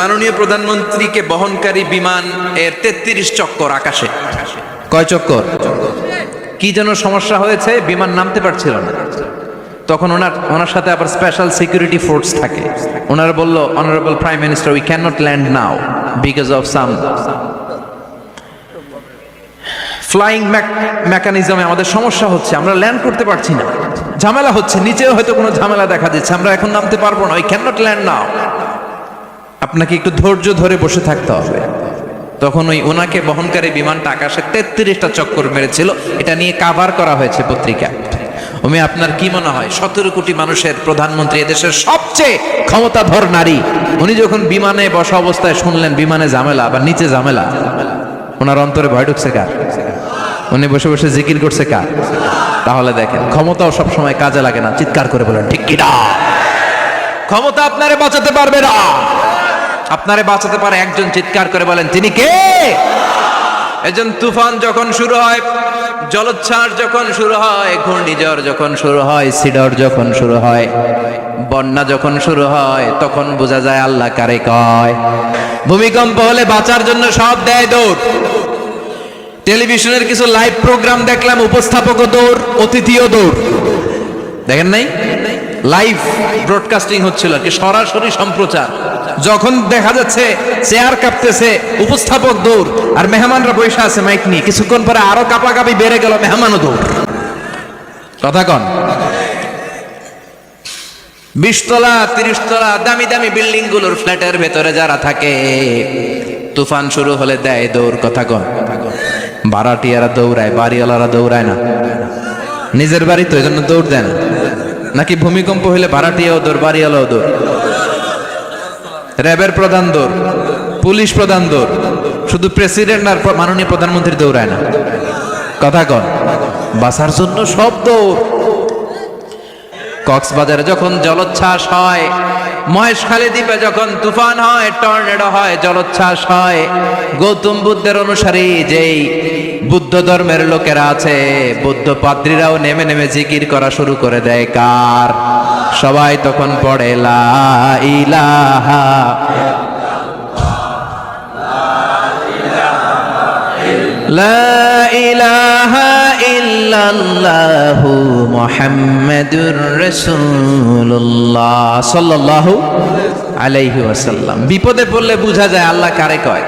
মাননীয় প্রধানমন্ত্রীকে বহনকারী বিমান এর তেত্রিশ চক্কর আকাশে। কয় চক্কর? কি যেন সমস্যা হয়েছে, বিমান নামতে পারছিল না। তখন ওনার ওনার সাথে আবার স্পেশাল সিকিউরিটি ফোর্স থাকে। ওনারা বলল honourable prime minister we can not land now because of some flying মেকানিজমে আমাদের সমস্যা হচ্ছে, আমরা ল্যান্ড করতে পারছি না। ঝামেলা হচ্ছে, নিচেও হয়তো কোনো ঝামেলা দেখা দিচ্ছে, আমরা এখন নামতে পারব না we can not land now আপনাকে একটু ধৈর্য ধরে বসে থাকতে হবে। তখন ওই ওনাকে বহনকারী বিমানটা আকাশে তেত্রিশটা চক্কর মেরেছিল। এটা নিয়ে কাভার করা হয়েছে পত্রিকা। ওমি, আপনার কি মনে হয়? সতেরো কোটি মানুষের প্রধানমন্ত্রী এদেশের সবচেয়ে ক্ষমতাধর নারী। উনি যখন বিমানে বসা অবস্থায় শুনলেন, বিমানে ঝামেলা বা নিচে ঝামেলা, ওনার অন্তরে ভয় ঢুকছে কার? উনি বসে বসে জিকির করছে কার? তাহলে দেখেন, ক্ষমতাও সবসময় কাজে লাগে না, চিৎকার করে বলেন, ঠিক কিনা ক্ষমতা আপনারে বাঁচাতে পারবে না। আপনারে বাঁচাতে পারে একজন চিৎকার করে বলেন, তিনি কে? একজন তুফান যখন শুরু হয়, জলোচ্ছ্বাস যখন শুরু হয়, ঘূর্ণিঝড় যখন শুরু হয়, সিডর যখন শুরু হয়, বন্যা যখন শুরু হয়, তখন বোঝা যায় আল্লাহ কারে কয়। ভূমিকম্প হলে বাঁচার জন্য সব দেয় দৌড়। টেলিভিশনের কিছু লাইভ প্রোগ্রাম দেখলাম, উপস্থাপকও দৌড়, অতিথিও দৌড়। দেখেন নাই? লাইভ ব্রডকাস্টিং হচ্ছিল কি? সরাসরি সম্প্রচার। যখন দেখা যাচ্ছে চেয়ার কাঁপতেছে, উপস্থাপক দৌড়, আর মেহমানরা বসে আছে মাইক নিয়ে, কিছুক্ষণ পরে আরও কাপাকাপি বেড়ে গেল মেহমানও দৌড়। কথা কন। বিশতলা তিরিশ তলা দামি দামি বিল্ডিংগুলোর ফ্ল্যাটের ভেতরে যারা থাকে, তুফান শুরু হলে দেয় দৌড়, কথা কন। ভাড়াটিয়ারা দৌড়ায়, বাড়িওয়ালারা দৌড়ায় না। নিজের বাড়ি তো এই জন্য দৌড় দেয় না। নাকি ভূমিকম্প হলে ভাড়াটিয়াও দৌড় বাড়িওয়ালাও দৌড় র্যাবের প্রধান দৌড় পুলিশ প্রধান দৌড় শুধু প্রেসিডেন্ট আর মাননীয় প্রধানমন্ত্রী দৌড়ায় না। কথা কন বাসার জন্য সব দৌড়। কক্সবাজারে যখন জলোচ্ছ্বাস হয়, মহেশখালী দ্বীপে যখন তুফান হয়, টর্নেডো হয়, জলোচ্ছ্বাস হয়। গৌতম বুদ্ধের অনুসারী যেই বুদ্ধ ধর্মের লোকেরা আছে, বুদ্ধ পাদ্রীরাও নেমে নেমে জিকির করা শুরু করে দেয়। কার? সবাই তখন পড়ে, লা ইলাহা আলাইহি আসাল্লাম বিপদে পড়লে বোঝা যায় আল্লাহ কারে কয়।